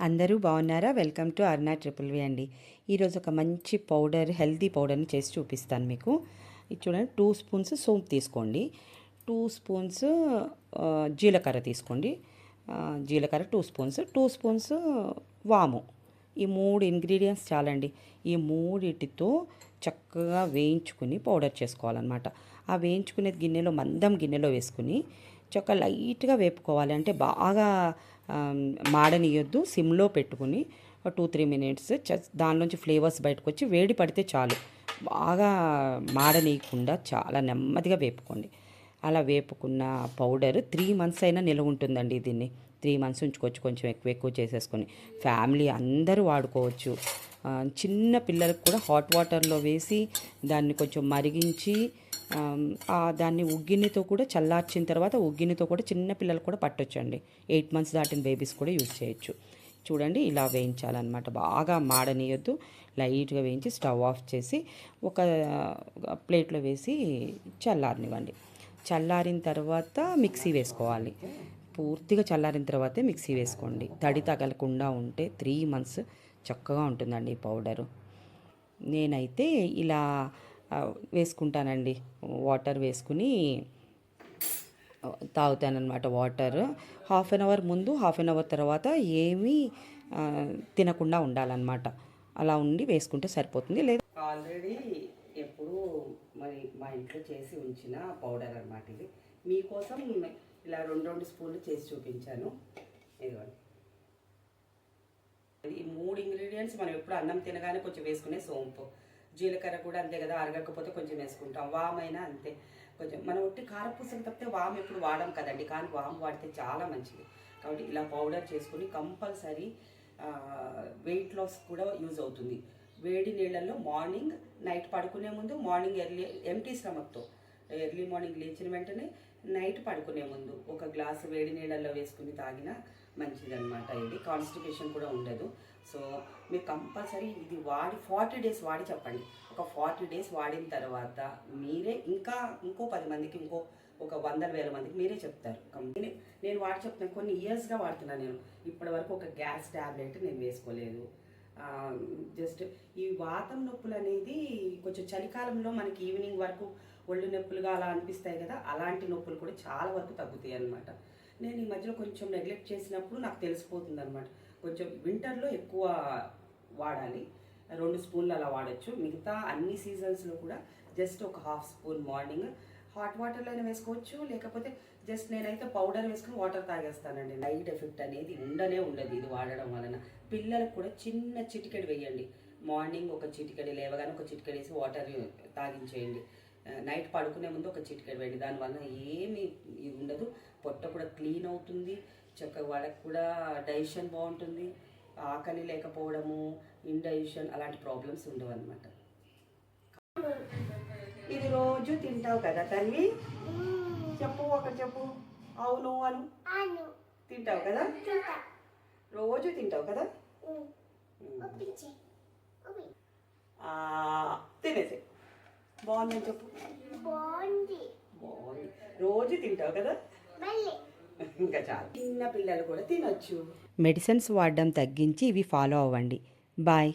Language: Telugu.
అందరూ బాగున్నారా? Welcome to Arna triple V అండి. ఈరోజు ఒక మంచి పౌడర్ హెల్తీ పౌడర్ని చేసి చూపిస్తాను మీకు. ఇది చూడండి టూ స్పూన్స్ సోంపు తీసుకోండి. టూ స్పూన్స్ జీలకర్ర తీసుకోండి. జీలకర్ర టూ స్పూన్స్ టూ స్పూన్స్ వాము. ఈ మూడు ఇంగ్రీడియంట్స్ చాలండి. ఈ మూడిటితో చక్కగా వేయించుకుని పౌడర్ చేసుకోవాలన్నమాట. ఆ వేయించుకునే గిన్నెలో మందం గిన్నెలో వేసుకుని చక్క లైట్గా వేపుకోవాలి. అంటే బాగా మాడనియొద్దు సిమ్లో పెట్టుకుని టూ త్రీ మినిట్స్ దానిలోంచి ఫ్లేవర్స్ బయటకు వచ్చి వేడి పడితే చాలు. బాగా మాడనీయకుండా చాలా నెమ్మదిగా వేపుకోండి. అలా వేపుకున్న పౌడర్ త్రీ మంత్స్ అయినా నిల్వ ఉంటుందండి దీన్ని. త్రీ మంత్స్ ఉంచుకోవచ్చు కొంచెం ఎక్కువ ఎక్కువ చేసేసుకొని. ఫ్యామిలీ అందరూ వాడుకోవచ్చు. చిన్న పిల్లలకు కూడా హాట్ వాటర్లో వేసి దాన్ని కొంచెం మరిగించి దాన్ని ఉగ్గినితో కూడా చల్లార్చిన తర్వాత ఉగ్గినితో కూడా చిన్న పిల్లలు కూడా పట్టొచ్చండి. ఎయిట్ మంత్స్ దాటిన బేబీస్ కూడా యూజ్ చేయొచ్చు. చూడండి ఇలా వేయించాలన్నమాట. బాగా మాడనీయొద్దు. లైట్గా వేయించి స్టవ్ ఆఫ్ చేసి ఒక ప్లేట్లో వేసి చల్లారనివ్వండి. చల్లారిన తర్వాత మిక్సీ వేసుకోవాలి. పూర్తిగా చల్లారిన తర్వాతే మిక్సీ వేసుకోండి. తడి తగలకుండా ఉంటే త్రీ మంత్స్ చక్కగా ఉంటుందండి ఈ పౌడరు. నేనైతే ఇలా వేసుకుంటానండి. వాటర్ వేసుకుని తాగుతానమాట వాటర్. హాఫ్ అన్ అవర్ ముందు హాఫ్ అన్ అవర్ తర్వాత ఏమీ తినకుండా ఉండాలన్నమాట. అలా ఉండి వేసుకుంటే సరిపోతుంది. లేదా ఆల్రెడీ ఎప్పుడు మరి మా ఇంట్లో చేసి ఉంచిన పౌడర్ అనమాట ఇది. మీకోసం ఇలా రెండు రెండు స్పూన్లు చేసి చూపించాను. ఇదిగోండి. ఈ మూడు ఇంగ్రీడియంట్స్ మనం ఎప్పుడు అన్నం తినగానే కొంచెం వేసుకునే సోంపు. జీలకర్ర కూడా అంతే కదా అరగకపోతే కొంచెం వేసుకుంటాం. వామైనా అంతే. కొంచెం మనం ఒట్టి కారపూసలు తప్పితే వాము ఎప్పుడు వాడం కదండి. కానీ వాము వాడితే చాలా మంచిది. కాబట్టి ఇలా పౌడర్ చేసుకుని కంపల్సరీ వెయిట్ లాస్ కూడా యూజ్ అవుతుంది. వేడి నీళ్ళల్లో మార్నింగ్ నైట్ పడుకునే ముందు మార్నింగ్ ఎర్లీ ఎంటీ స్టమక్తో ఎర్లీ మార్నింగ్ లేచిన వెంటనే నైట్ పడుకునే ముందు ఒక గ్లాసు వేడి నీళ్ళల్లో వేసుకుని తాగినా మంచిదన్నమాట ఇది. కాన్స్టిపేషన్ కూడా ఉండదు. సో మీరు కంపల్సరీ ఇది వాడి ఫార్టీ డేస్ వాడి చెప్పండి. ఒక ఫార్టీ డేస్ వాడిన తర్వాత మీరే ఇంకా ఇంకో పది మందికి ఇంకో ఒక వందల వేల మందికి మీరే చెప్తారు. కంపెనీ నేను- నేను వాడి చెప్తాను కొన్ని ఇయర్స్గా వాడుతున్నాను నేను. ఇప్పటి వరకు ఒక గ్యాస్ ట్యాబ్లెట్ నేను వేసుకోలేదు. జస్ట్ ఈ వాతం నొప్పులు అనేది కొంచెం చలికాలంలో మనకి ఈవినింగ్ వరకు ఒళ్ళు నొప్పులుగా అలా అనిపిస్తాయి కదా అలాంటి నొప్పులు కూడా చాలా వరకు తగ్గుతాయి అన్నమాట. నేను ఈ మధ్యలో కొంచెం నెగ్లెక్ట్ చేసినప్పుడు నాకు తెలిసిపోతుంది అనమాట కొంచెం వింటర్లో ఎక్కువ వాడాలి. రెండు స్పూన్లు అలా వాడచ్చు. మిగతా అన్ని సీజన్స్లో కూడా జస్ట్ ఒక హాఫ్ స్పూన్ మార్నింగ్ హాట్ వాటర్లోనే వేసుకోవచ్చు. లేకపోతే జస్ట్ నేనైతే పౌడర్ వేసుకుని వాటర్ తాగేస్తానండి. లైట్ ఎఫెక్ట్ అనేది ఉండనే ఉండదు ఇది వాడడం వలన. పిల్లలకు కూడా చిన్న చిటికెడు వేయండి. మార్నింగ్ ఒక చిటికెడు లేవగానే ఒక చిటికెడు వేసి వాటర్ తాగించేయండి. నైట్ పడుకునే ముందు ఒక చిటికెడు వేయండి. దానివల్ల ఏమి ఇది ఉండదు. పొట్ట కూడా క్లీన్ అవుతుంది. చక్కగా వాళ్ళకి కూడా డైజెషన్ బాగుంటుంది. ఆకలి లేకపోవడము ఇండైజెషన్ అలాంటి ప్రాబ్లమ్స్ ఉండవు అనమాట ఇది రోజు తింటావు కదా తల్లి? చెప్పు ఒకటి చెప్పు. అవును అను. తింటావు కదా? రోజు తింటావు కదా? తినేసి బాగుందని చెప్పు. బాగుంది. బాగుంది. రోజు తింటావు కదా? ఇంకా చాలా. చిన్న పిల్లలు కూడా తినొచ్చు. మెడిసిన్స్ వాడడం తగ్గించి ఇవి ఫాలో అవ్వండి. బాయ్.